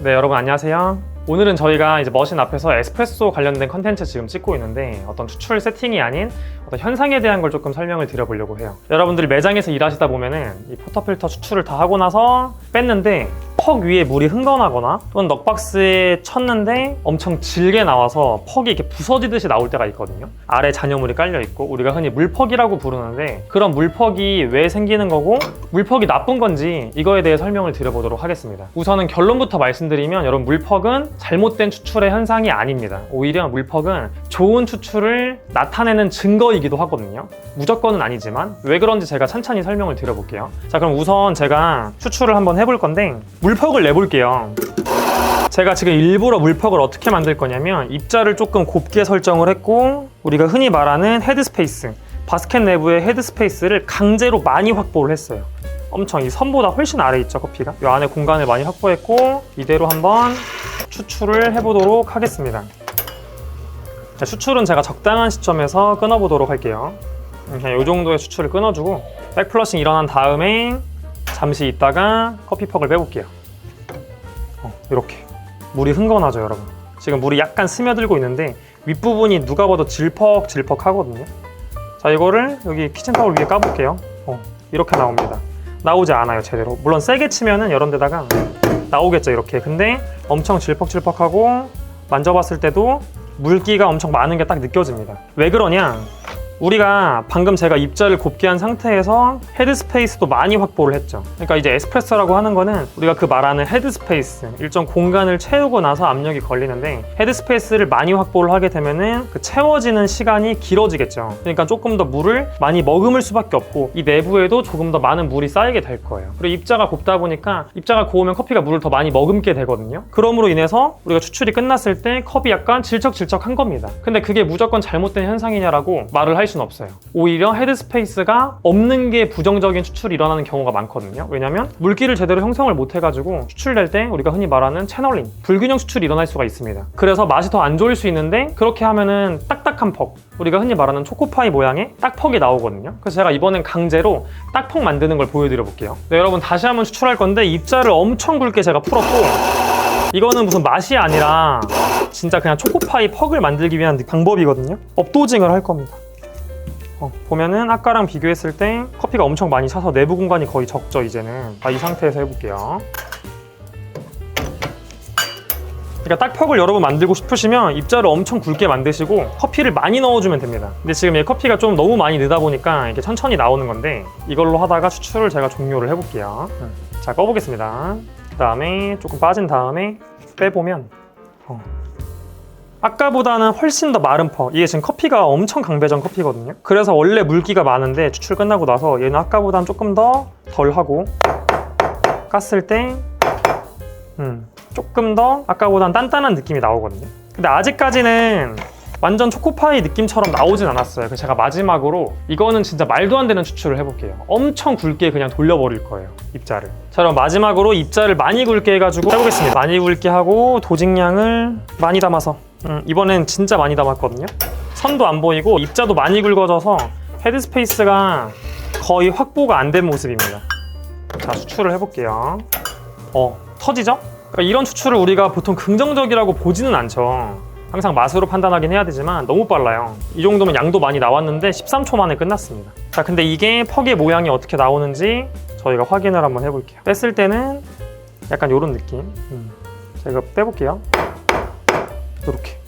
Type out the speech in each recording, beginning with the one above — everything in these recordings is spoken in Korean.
네, 여러분 안녕하세요. 오늘은 저희가 이제 머신 앞에서 에스프레소 관련된 컨텐츠 지금 찍고 있는데 어떤 추출 세팅이 아닌 어떤 현상에 대한 걸 조금 설명을 드려보려고 해요. 여러분들이 매장에서 일하시다 보면은 이 포터필터 추출을 다 하고 나서 뺐는데 퍽 위에 물이 흥건하거나 또는 넉박스에 쳤는데 엄청 질게 나와서 퍽이 이렇게 부서지듯이 나올 때가 있거든요. 아래 잔여물이 깔려 있고 우리가 흔히 물퍽이라고 부르는데 그런 물퍽이 왜 생기는 거고 물퍽이 나쁜 건지 이거에 대해 설명을 드려보도록 하겠습니다. 우선은 결론부터 말씀드리면 여러분 물퍽은 잘못된 추출의 현상이 아닙니다. 오히려 물퍽은 좋은 추출을 나타내는 증거이기도 하거든요. 무조건은 아니지만 왜 그런지 제가 천천히 설명을 드려볼게요. 자 그럼 우선 제가 추출을 한번 해볼 건데 물퍽을 내볼게요. 제가 지금 일부러 물퍽을 어떻게 만들 거냐면 입자를 조금 곱게 설정을 했고 우리가 흔히 말하는 헤드스페이스 바스켓 내부의 헤드스페이스를 강제로 많이 확보를 했어요. 엄청 이 선보다 훨씬 아래 있죠 커피가. 이 안에 공간을 많이 확보했고 이대로 한번 추출을 해보도록 하겠습니다. 자, 추출은 제가 적당한 시점에서 끊어보도록 할게요. 그냥 이 정도의 추출을 끊어주고 백플러싱 일어난 다음에 잠시 있다가 커피퍽을 빼볼게요. 어, 이렇게. 물이 흥건하죠 여러분. 지금 물이 약간 스며들고 있는데 윗부분이 누가 봐도 질퍽질퍽 하거든요. 자 이거를 여기 키친타올 위에 까볼게요. 어, 이렇게 나옵니다 나오지 않아요 제대로. 물론 세게 치면은 이런 데다가 나오겠죠 이렇게. 근데 엄청 질퍽질퍽하고 만져봤을 때도 물기가 엄청 많은 게 딱 느껴집니다. 왜 그러냐 우리가 방금 제가 입자를 곱게 한 상태에서 헤드 스페이스도 많이 확보를 했죠. 그러니까 이제 에스프레소라고 하는 거는 우리가 그 말하는 헤드 스페이스, 일정 공간을 채우고 나서 압력이 걸리는데 헤드 스페이스를 많이 확보를 하게 되면은 그 채워지는 시간이 길어지겠죠. 그러니까 조금 더 물을 많이 머금을 수밖에 없고 이 내부에도 조금 더 많은 물이 쌓이게 될 거예요. 그리고 입자가 곱다 보니까 입자가 고우면 커피가 물을 더 많이 머금게 되거든요. 그럼으로 인해서 우리가 추출이 끝났을 때 컵이 약간 질척질척한 겁니다. 근데 그게 무조건 잘못된 현상이냐라고 말을 할 수는 없어요. 오히려 헤드 스페이스가 없는 게 부정적인 추출이 일어나는 경우가 많거든요. 왜냐면 물기를 제대로 형성을 못 해가지고 추출될 때 우리가 흔히 말하는 채널링, 불균형 추출이 일어날 수가 있습니다. 그래서 맛이 더 안 좋을 수 있는데 그렇게 하면은 딱딱한 퍽, 우리가 흔히 말하는 초코파이 모양의 딱퍽이 나오거든요. 그래서 제가 이번엔 강제로 딱퍽 만드는 걸 보여드려 볼게요. 네, 여러분 다시 한번 추출할 건데 입자를 엄청 굵게 제가 풀었고 이거는 무슨 맛이 아니라 진짜 그냥 초코파이 퍽을 만들기 위한 방법이거든요. 업도징을 할 겁니다. 어, 보면은 아까랑 비교했을 때 커피가 엄청 많이 차서 내부 공간이 거의 적죠 이제는. 아, 이 상태에서 해볼게요. 그러니까 딱 퍽을 여러분 만들고 싶으시면 입자를 엄청 굵게 만드시고 커피를 많이 넣어주면 됩니다. 근데 지금 이 커피가 좀 너무 많이 넣다 보니까 이렇게 천천히 나오는 건데 이걸로 하다가 추출을 제가 종료를 해볼게요. 자 꺼보겠습니다. 그 다음에 조금 빠진 다음에 빼보면 어, 아까보다는 훨씬 더 마른 퍽. 이게 지금 커피가 엄청 강배전 커피거든요. 그래서 원래 물기가 많은데 추출 끝나고 나서 얘는 아까보다는 조금 더 덜하고 깠을 때 음, 조금 더 아까보다는 단단한 느낌이 나오거든요. 근데 아직까지는 완전 초코파이 느낌처럼 나오진 않았어요. 그래서 제가 마지막으로 이거는 진짜 말도 안 되는 추출을 해볼게요. 엄청 굵게 그냥 돌려버릴 거예요. 입자를. 자 그럼 마지막으로 입자를 많이 굵게 해가지고 해보겠습니다. 많이 굵게 하고 도직량을 많이 담아서 음, 이번엔 진짜 많이 담았거든요. 선도 안 보이고 입자도 많이 굵어져서 헤드 스페이스가 거의 확보가 안 된 모습입니다. 자 추출을 해볼게요. 어 터지죠? 그러니까 이런 추출을 우리가 보통 긍정적이라고 보지는 않죠. 항상 맛으로 판단하긴 해야 되지만 너무 빨라요. 이 정도면 양도 많이 나왔는데 13초 만에 끝났습니다. 자, 근데 이게 퍽의 모양이 어떻게 나오는지 저희가 확인을 한번 해볼게요. 뺐을 때는 약간 이런 느낌. 음. 자, 이거 빼볼게요. 이렇게.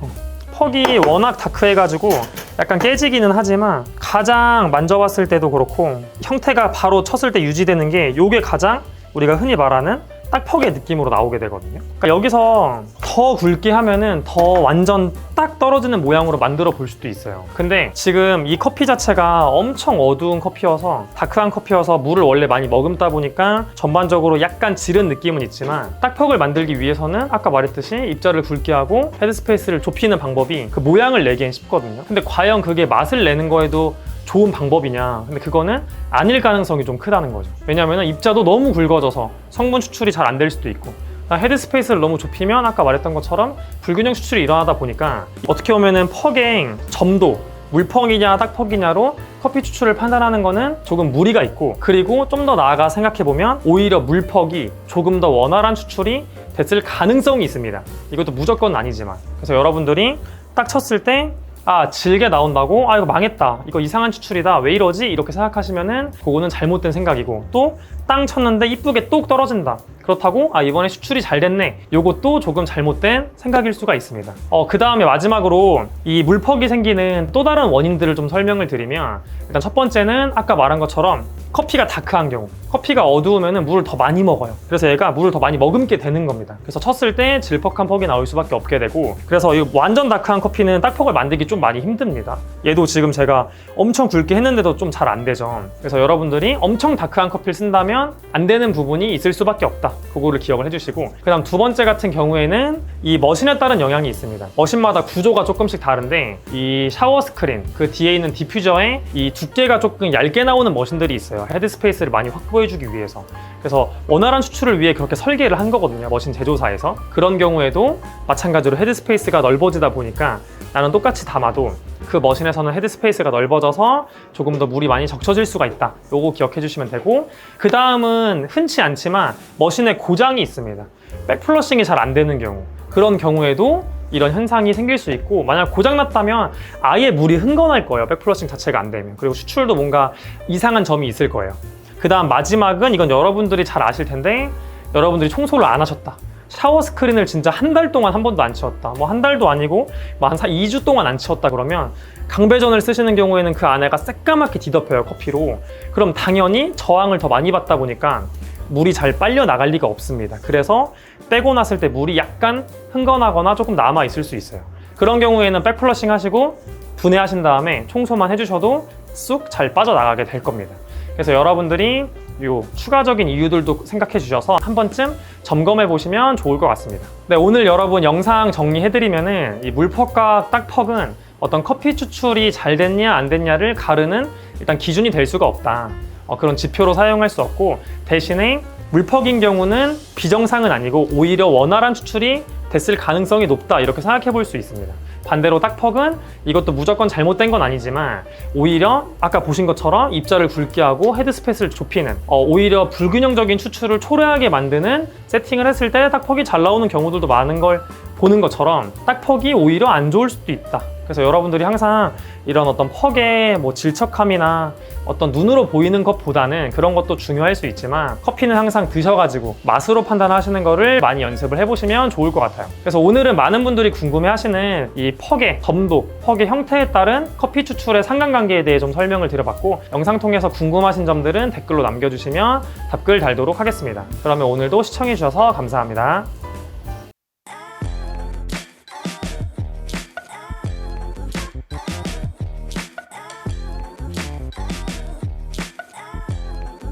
어. 퍽이 워낙 다크해가지고 약간 깨지기는 하지만 가장 만져봤을 때도 그렇고 형태가 바로 쳤을 때 유지되는 게 이게 가장 우리가 흔히 말하는 딱 퍽의 느낌으로 나오게 되거든요. 그러니까 여기서 더 굵게 하면은 더 완전 딱 떨어지는 모양으로 만들어 볼 수도 있어요. 근데 지금 이 커피 자체가 엄청 어두운 커피여서 다크한 커피여서 물을 원래 많이 머금다 보니까 전반적으로 약간 지른 느낌은 있지만 딱 퍽을 만들기 위해서는 아까 말했듯이 입자를 굵게 하고 헤드 스페이스를 좁히는 방법이 그 모양을 내기엔 쉽거든요. 근데 과연 그게 맛을 내는 거에도 좋은 방법이냐. 근데 그거는 아닐 가능성이 좀 크다는 거죠. 왜냐하면 입자도 너무 굵어져서 성분 추출이 잘 안 될 수도 있고. 헤드 스페이스를 너무 좁히면 아까 말했던 것처럼 불균형 추출이 일어나다 보니까 어떻게 보면은 퍽의 점도 물퍽이냐 딱퍽이냐로 커피 추출을 판단하는 거는 조금 무리가 있고 그리고 좀 더 나아가 생각해 보면 오히려 물퍽이 조금 더 원활한 추출이 됐을 가능성이 있습니다. 이것도 무조건 아니지만. 그래서 여러분들이 딱 쳤을 때 아, 질게 나온다고? 아, 이거 망했다. 이거 이상한 추출이다. 왜 이러지? 이렇게 생각하시면은 그거는 잘못된 생각이고 또땅 쳤는데 이쁘게 뚝 떨어진다. 그렇다고 아 이번에 추출이 잘 됐네. 요것도 조금 잘못된 생각일 수가 있습니다. 어, 그 다음에 마지막으로 이 물퍽이 생기는 또 다른 원인들을 좀 설명을 드리면 일단 첫 번째는 아까 말한 것처럼 커피가 다크한 경우 커피가 어두우면 물을 더 많이 먹어요 그래서 얘가 물을 더 많이 머금게 되는 겁니다 그래서 쳤을 때 질퍽한 퍽이 나올 수밖에 없게 되고 그래서 이 완전 다크한 커피는 딱퍽을 만들기 좀 많이 힘듭니다 얘도 지금 제가 엄청 굵게 했는데도 좀 잘 안 되죠 그래서 여러분들이 엄청 다크한 커피를 쓴다면 안 되는 부분이 있을 수밖에 없다. 그거를 기억을 해주시고. 그 다음 두 번째 같은 경우에는 이 머신에 따른 영향이 있습니다. 머신마다 구조가 조금씩 다른데 이 샤워 스크린 그 뒤에 있는 디퓨저에 이 두께가 조금 얇게 나오는 머신들이 있어요. 헤드 스페이스를 많이 확보해주기 위해서. 그래서 원활한 추출을 위해 그렇게 설계를 한 거거든요 머신 제조사에서. 그런 경우에도 마찬가지로 헤드 스페이스가 넓어지다 보니까 나는 똑같이 담아도 그 머신에서는 헤드 스페이스가 넓어져서 조금 더 물이 많이 적셔질 수가 있다. 요거 기억해 주시면 되고 그 다음은 흔치 않지만 머신에 고장이 있습니다. 백플러싱이 잘 안 되는 경우 그런 경우에도 이런 현상이 생길 수 있고 만약 고장 났다면 아예 물이 흥건할 거예요. 백플러싱 자체가 안 되면 그리고 추출도 뭔가 이상한 점이 있을 거예요. 그 다음 마지막은 이건 여러분들이 잘 아실 텐데 여러분들이 청소를 안 하셨다. 샤워 스크린을 진짜 한 달 동안 한 번도 안 치웠다. 뭐 한 달도 아니고 뭐한 2주 동안 안 치웠다 그러면 강배전을 쓰시는 경우에는 그 안에가 새까맣게 뒤덮여요 커피로. 그럼 당연히 저항을 더 많이 받다 보니까 물이 잘 빨려 나갈 리가 없습니다. 그래서 빼고 났을 때 물이 약간 흥건하거나 조금 남아 있을 수 있어요. 그런 경우에는 백플러싱 하시고 분해하신 다음에 청소만 해주셔도 쑥 잘 빠져나가게 될 겁니다. 그래서 여러분들이 요 추가적인 이유들도 생각해 주셔서 한 번쯤 점검해 보시면 좋을 것 같습니다. 네, 오늘 여러분 영상 정리해 드리면은 이 물퍽과 딱퍽은 어떤 커피 추출이 잘 됐냐 안 됐냐를 가르는 일단 기준이 될 수가 없다. 어, 그런 지표로 사용할 수 없고 대신에 물퍽인 경우는 비정상은 아니고 오히려 원활한 추출이 됐을 가능성이 높다 이렇게 생각해 볼 수 있습니다. 반대로 딱퍽은 이것도 무조건 잘못된 건 아니지만 오히려 아까 보신 것처럼 입자를 굵게 하고 헤드 스페이스를 좁히는 어, 오히려 불균형적인 추출을 초래하게 만드는 세팅을 했을 때 딱퍽이 잘 나오는 경우들도 많은 걸 보는 것처럼 딱퍽이 오히려 안 좋을 수도 있다. 그래서 여러분들이 항상 이런 어떤 퍽의 뭐 질척함이나 어떤 눈으로 보이는 것보다는 그런 것도 중요할 수 있지만 커피는 항상 드셔가지고 맛으로 판단하시는 거를 많이 연습을 해보시면 좋을 것 같아요. 그래서 오늘은 많은 분들이 궁금해하시는 이 퍽의 점도, 퍽의 형태에 따른 커피 추출의 상관관계에 대해 좀 설명을 드려봤고 영상 통해서 궁금하신 점들은 댓글로 남겨주시면 답글 달도록 하겠습니다. 그러면 오늘도 시청해주셔서 감사합니다.